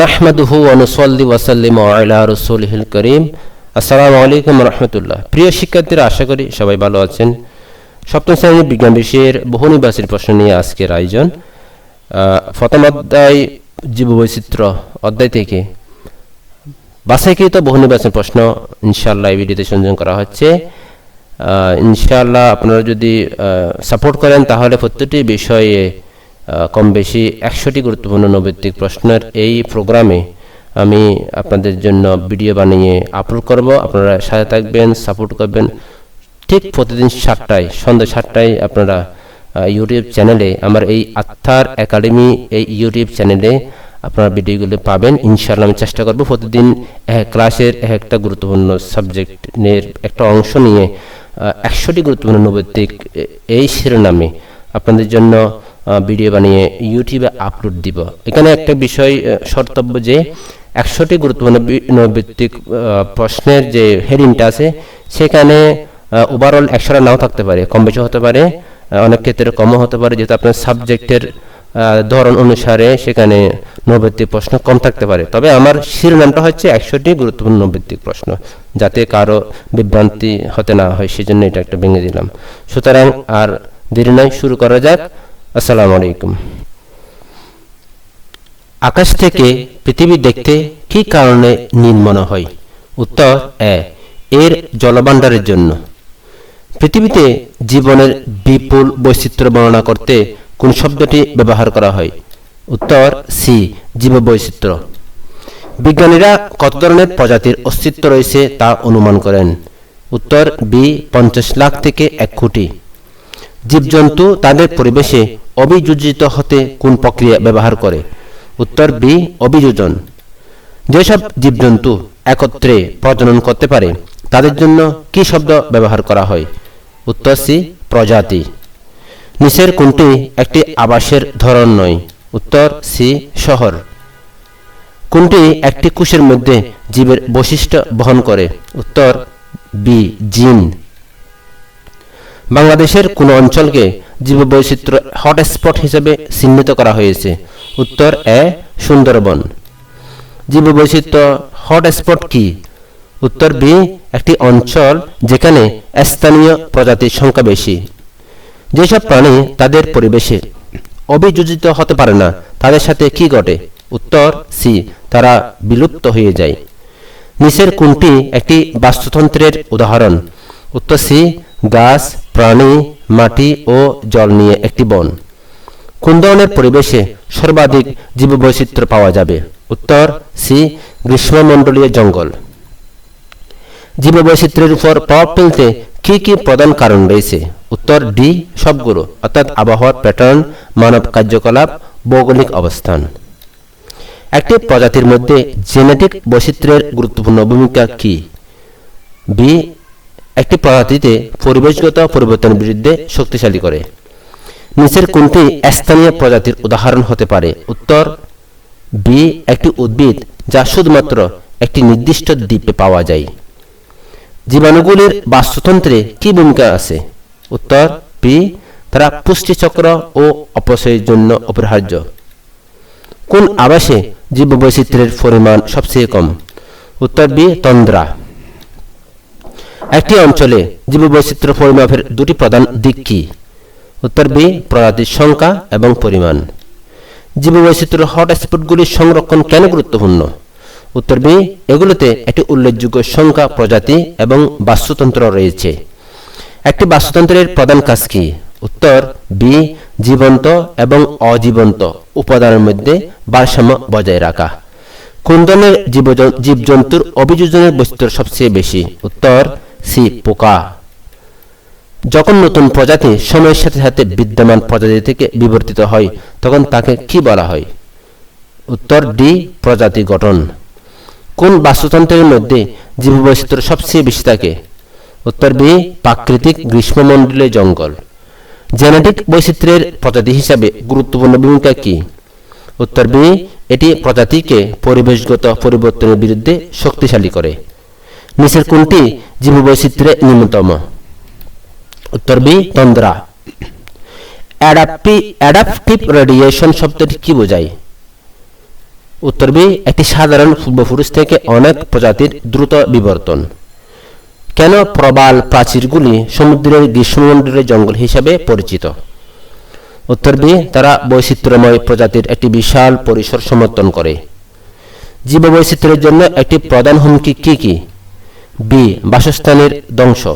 নাহমাদুহু অনুসল্লি ওয়াসাল্লিম আলা রসুলহিল করিম। আসসালামু আলাইকুম রহমতুল্লাহ। প্রিয় শিক্ষার্থীরা আশা করি সবাই ভালো আছেন। সপ্তম শ্রেণির বিজ্ঞান বিষয়ের বহু নির্বাচনী প্রশ্ন নিয়ে আজকের আয়োজন। প্রথম অধ্যায় জীববৈচিত্র্য অধ্যায় থেকে। বাছাইকৃত বহু নির্বাচন প্রশ্ন ইনশাআল্লাহ এই ভিডিওতে সংযোজন করা হচ্ছে। আহ, ইনশাআল্লাহ আপনারা যদি সাপোর্ট করেন তাহলে প্রত্যেকটি বিষয়ে কম বেশি একশোটি গুরুত্বপূর্ণ নৈতিক প্রশ্নের এই প্রোগ্রামে আমি আপনাদের জন্য ভিডিও বানিয়ে আপলোড করব। আপনারা সাথে থাকবেন, সাপোর্ট করবেন। ঠিক প্রতিদিন সাতটায়, সন্ধ্যা সাতটায় আপনারা ইউটিউব চ্যানেলে, আমার এই আত্মার একাডেমি, এই ইউটিউব চ্যানেলে আপনারা ভিডিওগুলো পাবেন। ইনশাআল্লাহ আমি চেষ্টা করব প্রতিদিন এক ক্লাসের এক একটা গুরুত্বপূর্ণ সাবজেক্টের একটা অংশ নিয়ে একশোটি গুরুত্বপূর্ণ নৈতিক এই শিরোনামে আপনাদের জন্য ভিডিও বানিয়ে ইউটিউবে আপলোড দিব। এখানে একটা বিষয় শর্তব্য যে একশোটি গুরুত্বপূর্ণ নৈতিক প্রশ্নের যে হেডিংটা আছে, সেখানে ওভারঅল একশোটা নাও থাকতে পারে। কম বেশি হতে পারে অনেক ক্ষেত্রে কমও হতে পারে। যেহেতু আপনার সাবজেক্টের ধরন অনুসারে সেখানে নৈতিক প্রশ্ন কম থাকতে পারে। তবে আমার শিরোনামটা হচ্ছে একশোটি গুরুত্বপূর্ণ নৈতিক প্রশ্ন, যাতে কারও বিভ্রান্তি হতে না হয়। সেজন্য এটা একটা ভেঙে দিলাম। সুতরাং আর দেরি নয়, শুরু করা যাক। আসসালামু আলাইকুম। আকাশ থেকে পৃথিবী দেখতে কি কারণে নীল মনে হয়? উত্তর এ, এর জলভাণ্ডারের জন্য। পৃথিবীতে জীবনের বিপুল বৈচিত্র্য বর্ণনা করতে কোন শব্দটি ব্যবহার করা হয়? উত্তর সি, জীববৈচিত্র্য। বিজ্ঞানীরা কত ধরনের প্রজাতির অস্তিত্ব রয়েছে তা অনুমান করেন? উত্তর বি, পঞ্চাশ লাখ থেকে এক কোটি। জীবজন্তু তাদের পরিবেশে অভিযোজিত হতে কোন প্রক্রিয়া ব্যবহার করে? উত্তর বি, অভিযোজন। যেসব জীবজন্তু একত্রে প্রজনন করতে পারে, তাদের জন্য কি শব্দ ব্যবহার করা হয়? উত্তর সি, প্রজাতি। নিচের কোনটি একটি আবাসের ধরন নয়? উত্তর সি, শহর। কোনটি একটি কোষের মধ্যে জীবের বৈশিষ্ট্য বহন করে? উত্তর বি, জিন। বাংলাদেশের কোন অঞ্চলকে জীববৈচিত্র্য হটস্পট হিসেবে চিহ্নিত করা হয়েছে। উত্তর এ, সুন্দরবন। জীববৈচিত্র্য হটস্পট কি? উত্তর বি, একটি অঞ্চল যেখানে স্থানীয় প্রজাতির সংখ্যা বেশি। যেসব প্রাণী তাদের পরিবেশে অভিযোজিত হতে পারে না, তাদের সাথে কি ঘটে? উত্তর সি, তারা বিলুপ্ত হয়ে যায়। নিচের কোনটি একটি বাস্তুতন্ত্রের উদাহরণ? উত্তর সি, গাছ প্রাণী, মাটি ও জল নিয়ে একটি বন। কোন ধরনের পরিবেশে সর্বাধিক জীববৈচিত্র্য পাওয়া যাবে। উত্তর, সি, গ্রীষ্মমণ্ডলীয় জঙ্গল। জীববৈচিত্র্যের উপর প্রভাব ফেলতে কি কি প্রধান কারণ রয়েছে? উত্তর, ডি, সবগুলো, অর্থাৎ আবহাওয়ার প্যাটার্ন, মানব কার্যকলাপ, ভৌগোলিক অবস্থান। একটি প্রজাতির মধ্যে জেনেটিক বৈচিত্র্যের গুরুত্বপূর্ণ ভূমিকা কি? বি একটি প্রজাতিতে পরিবেশগত পরিবর্তনের বিরুদ্ধে শক্তিশালী করে। নিচের কোনটি স্থানীয় প্রজাতির উদাহরণ হতে পারে? উত্তর বি একটি উদ্ভিদ যা শুধুমাত্র একটি নির্দিষ্ট দ্বীপে পাওয়া যায়। জীবাণুগুলির বাস্তুতন্ত্রে কি ভূমিকা আছে? উত্তর বি তারা পুষ্টিচক্র ও অপচয়ের জন্য অপরিহার্য। কোন আবাসে জীববৈচিত্র্যের পরিমাণ সবচেয়ে কম? উত্তর বি তন্দ্রা। একটি অঞ্চলে জীববৈচিত্র্য পরিমাপের দুটি প্রধান দিক কি? উত্তর বি, প্রজাতির সংখ্যা এবং পরিমাণ। জীববৈচিত্র্য হটস্পটগুলির সংরক্ষণ কেন গুরুত্বপূর্ণ? উত্তর বি, এগুলোতে একটি উল্লেখযোগ্য সংখ্যা, প্রজাতি এবং বাস্তুতন্ত্র রয়েছে। একটি বাস্তুতন্ত্রের প্রধান কাজ কি? উত্তর বি, জীবন্ত এবং অজীবন্ত উপাদানের মধ্যে ভারসাম্য বজায় রাখা। কোন ধরনের জীবজ- জীবজন্তুর অভিযোজনের বৈচিত্র্য সবচেয়ে বেশি? উত্তর সি পোকা। যখন নতুন প্রজাতি সময়ের সাথে সাথে বিদ্যমান প্রজাতি থেকে বিবর্তিত হয়, তখন তাকে কি বলা হয়? উত্তর, ডি, প্রজাতি গঠন। কোন বাস্তুতন্ত্রের মধ্যে জীববৈচিত্র্য সবচেয়ে বেশি থাকে? উত্তর, বি, প্রাকৃতিক গ্রীষ্মমণ্ডলীয় জঙ্গল। জেনেটিক বৈচিত্র্যের প্রজাতি হিসাবে গুরুত্বপূর্ণ ভূমিকা কি? উত্তর, বি, এটি প্রজাতিকে পরিবেশগত পরিবর্তনের বিরুদ্ধে শক্তিশালী করে। নিচের কোনটি জীববৈচিত্র্যের নিম্নতম উত্তর বি তন্দ্রা অ্যাডাপটি অ্যাডাপটিভ রেডিয়েশন শব্দটি কি বোঝায়? উত্তর বি একটি সাধারণ পূর্বপুরুষ থেকে অনেক প্রজাতির দ্রুত বিবর্তন। কেন প্রবাল প্রাচীরগুলি সমুদ্রের গ্রীষ্মমণ্ডলের জঙ্গল হিসাবে পরিচিত? উত্তর বি তারা বৈচিত্র্যময় প্রজাতির একটি বিশাল পরিসর সমর্থন করে। জীববৈচিত্র্যের জন্য একটি প্রধান হুমকি কি কি? বি বাসস্থানের ধ্বংস।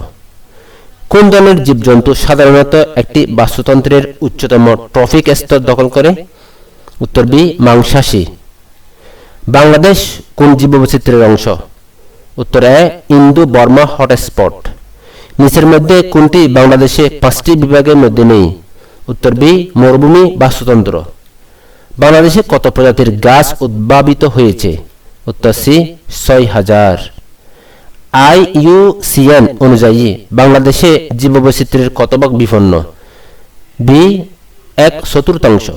কোন ধরনের জীবজন্তু সাধারণত একটি বাস্তুতন্ত্রের উচ্চতম ট্রফিক স্তর দখল করে? উত্তর বি মাংসাশী। বাংলাদেশ কোন জীববৈচিত্র্যের অংশ? উত্তর এ ইন্দু বর্মা হটস্পট। নিচের মধ্যে কোনটি বাংলাদেশে পাঁচটি বিভাগের মধ্যে নেই? উত্তর বি মরুভূমি বাস্তুতন্ত্র। বাংলাদেশে কত প্রজাতির গাছ উদ্ভাবিত হয়েছে? উত্তর সি ছয় হাজার। আইইউসিএন অনুযায়ী বাংলাদেশে জীববৈচিত্র্যের কত ভাগ বিপন্ন? বি, এক চতুর্থাংশ।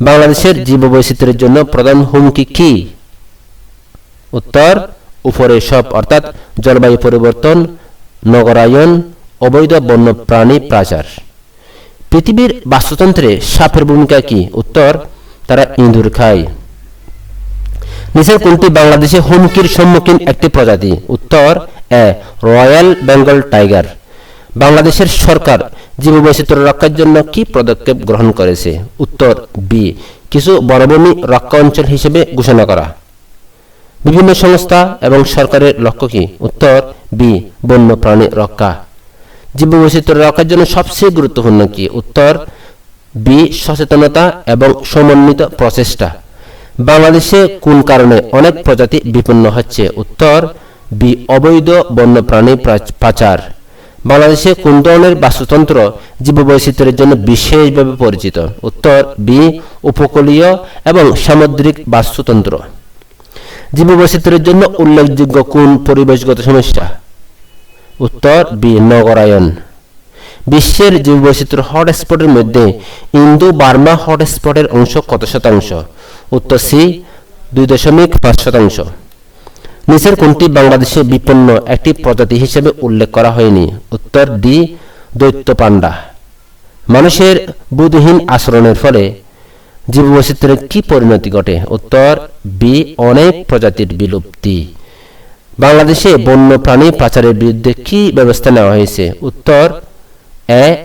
বাংলাদেশের জীববৈচিত্র্যের জন্য প্রধান হুমকি কি? উত্তর উপরে সব, অর্থাৎ জলবায়ু পরিবর্তন, নগরায়ন, অবৈধ বন্যপ্রাণী প্রাচার পৃথিবীর বাস্তুতন্ত্রে সাপের ভূমিকা কি? উত্তর, তারা ইঁদুর খায়। নিচের কোনটি বাংলাদেশে হুমকির সম্মুখীন একটি প্রজাতি? উত্তর, এ, রয়্যাল বেঙ্গল টাইগার। বাংলাদেশের সরকার জীববৈচিত্র্য রক্ষার জন্য কি পদক্ষেপ গ্রহণ করেছে? উত্তর, বি, কিছু বনভূমি রক্ষা অঞ্চল হিসেবে ঘোষণা করা। বিভিন্ন সংস্থা এবং সরকারের লক্ষ্য কি? উত্তর, বি বন্যপ্রাণী রক্ষা। জীববৈচিত্র্য রক্ষার জন্য সবচেয়ে গুরুত্বপূর্ণ কি? উত্তর, বি, সচেতনতা এবং সমন্বিত প্রচেষ্টা। বাংলাদেশে কোন কারণে অনেক প্রজাতি বিপন্ন হচ্ছে? উত্তর, বি, অবৈধ বন্যপ্রাণী পাচার। বাংলাদেশে কোন ধরনের বাস্তুতন্ত্র জীববৈচিত্র্যের জন্য বিশেষভাবে পরিচিত? উত্তর, বি, উপকূলীয় এবং সামুদ্রিক বাস্তুতন্ত্র। জীববৈচিত্র্যের জন্য উল্লেখযোগ্য কোন পরিবেশগত সমস্যা? উত্তর, বি, নগরায়ন। বিশ্বের জীববৈচিত্র্য হটস্পটের মধ্যে ইন্দো বার্মা হটস্পটের অংশ কত শতাংশ? উত্তর সি, দুই দশমিক পাঁচ শতাংশ। নিচের কোনটি বাংলাদেশে বিপন্ন একটি প্রজাতি হিসেবে উল্লেখ করা হয়নি? উত্তর ডি, দৈত্য পান্ডা। মানুষের বুধহীন আচরণের ফলে জীববৈচিত্র্যের কি পরিণতি ঘটে? উত্তর বি, অনেক প্রজাতির বিলুপ্তি। বাংলাদেশে বন্য প্রাণী পাচারের বিরুদ্ধে কি ব্যবস্থা নেওয়া হয়েছে? উত্তর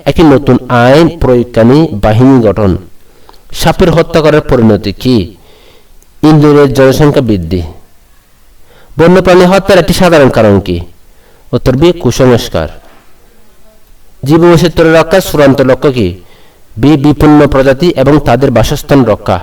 একটি নতুন আইন প্রয়োগকারী বাহিনী গঠন। সাপের হত্যা করার পরিণতি কি? ইন্দোরের জনসংখ্যা বৃদ্ধি। বন্যপ্রাণী হত্যার একটি সাধারণ কারণ কি? উত্তর বি, কুসংস্কার। জীববৈচিত্র্য রক্ষার চূড়ান্ত লক্ষ্য কি? বিপন্ন প্রজাতি এবং তাদের বাসস্থান রক্ষা।